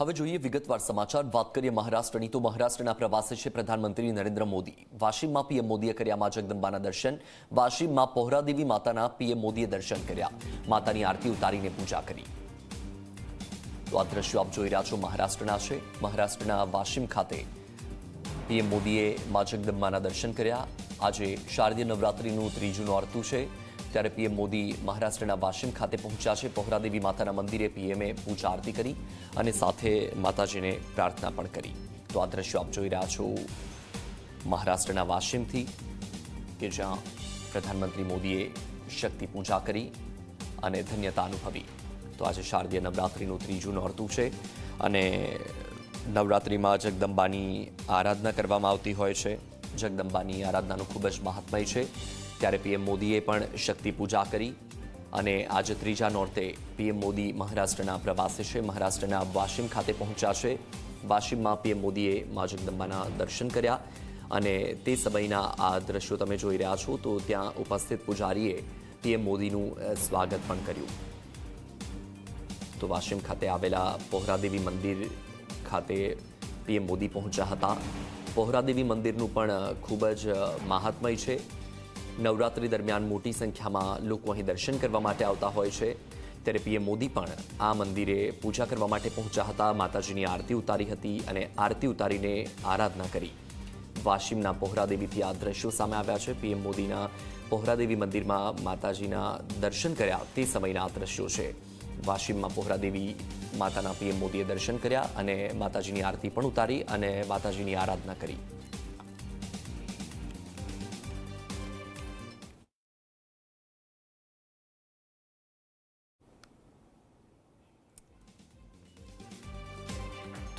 હવે જોઈએ વિગતવાર સમાચાર. વાત કરીએ મહારાષ્ટ્રની. તો મહારાષ્ટ્રના પ્રવાસે છે પ્રધાનમંત્રી નરેન્દ્ર મોદી. વાશીમમાં પીએમ મોદીએ કર્યા મા જગદંબાના દર્શન. વાશીમમાં પહોરાદેવી માતાના પીએમ મોદીએ દર્શન કર્યા. માતાની આરતી ઉતારીને પૂજા કરી. તો આ દ્રશ્યો આપ જોઈ રહ્યા છો મહારાષ્ટ્રના છે. મહારાષ્ટ્રના વાશીમ ખાતે પીએમ મોદીએ મા જગદંબાના દર્શન કર્યા. આજે શારદીય નવરાત્રિનું ત્રીજું નોરતું છે. ત્યારે પીએમ મોદી મહારાષ્ટ્રના વાશિમ ખાતે પહોંચ્યા છે. પહોરાદેવી માતાના મંદિરે પીએમએ પૂજા આરતી કરી અને સાથે માતાજીને પ્રાર્થના પણ કરી. તો આ દ્રશ્યો આપ જોઈ રહ્યા છો મહારાષ્ટ્રના વાશિમથી, કે જ્યાં પ્રધાનમંત્રી મોદીએ શક્તિ પૂજા કરી અને ધન્યતા અનુભવી. તો આજે શારદીય નવરાત્રિનું ત્રીજું નોરતું છે અને નવરાત્રિમાં જગદંબાની આરાધના કરવામાં આવતી હોય છે. જગદંબાની આરાધનાનું ખૂબ જ મહાત્મય છે. ત્યારે પીએમ મોદીએ પણ શક્તિ પૂજા કરી અને આજે ત્રીજા નોરતે પીએમ મોદી મહારાષ્ટ્રના પ્રવાસે છે. મહારાષ્ટ્રના વાશિમ ખાતે પહોંચ્યા છે. વાશિમમાં પીએમ મોદીએ મા જગદંબાના દર્શન કર્યા અને તે સમયના આ દ્રશ્યો તમે જોઈ રહ્યા છો તો ત્યાં ઉપસ્થિત પૂજારીએ પીએમ મોદીનું સ્વાગત પણ કર્યું. તો વાશિમ ખાતે આવેલા પહોરાદેવી મંદિર ખાતે પીએમ મોદી પહોંચ્યા હતા. પહોરાદેવી મંદિરનું પણ ખૂબ જ મહાત્મય છે. નવરાત્રિ દરમિયાન મોટી સંખ્યામાં લોકો અહીં દર્શન કરવા માટે આવતા હોય છે. ત્યારે પીએમ મોદી પણ આ મંદિરે પૂજા કરવા માટે પહોંચ્યા હતા. માતાજીની આરતી ઉતારી હતી અને આરતી ઉતારીને આરાધના કરી. વાશિમના પહોરાદેવીથી આ દ્રશ્યો સામે આવ્યા છે. પીએમ મોદીના પહોરાદેવી મંદિરમાં માતાજીના દર્શન કર્યા તે સમયના આ દ્રશ્યો છે. વાશિમમાં પહોરાદેવી માતાના પીએમ મોદીએ દર્શન કર્યા અને માતાજીની આરતી પણ ઉતારી અને માતાજીની આરાધના કરી.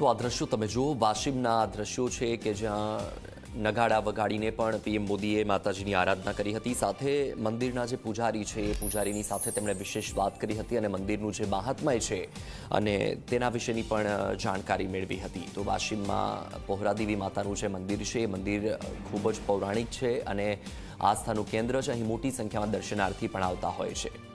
તો આ દ્રશ્યો તમે જુઓ. વાશિમના આ દ્રશ્યો છે કે જ્યાં નગાડા વગાડીને પણ પીએમ મોદીએ માતાજીની આરાધના કરી હતી. સાથે મંદિરના જે પૂજારી છે, એ પૂજારીની સાથે તેમણે વિશેષ વાત કરી હતી અને મંદિરનું જે મહાત્મય છે અને તેના વિશેની પણ જાણકારી મેળવી હતી. તો વાશિમમાં પોહરાદેવી માતાનું જે મંદિર છે, એ મંદિર ખૂબ જ પૌરાણિક છે અને આસ્થાનું કેન્દ્ર છે અહીં મોટી સંખ્યામાં દર્શનાર્થી પણ આવતા હોય છે.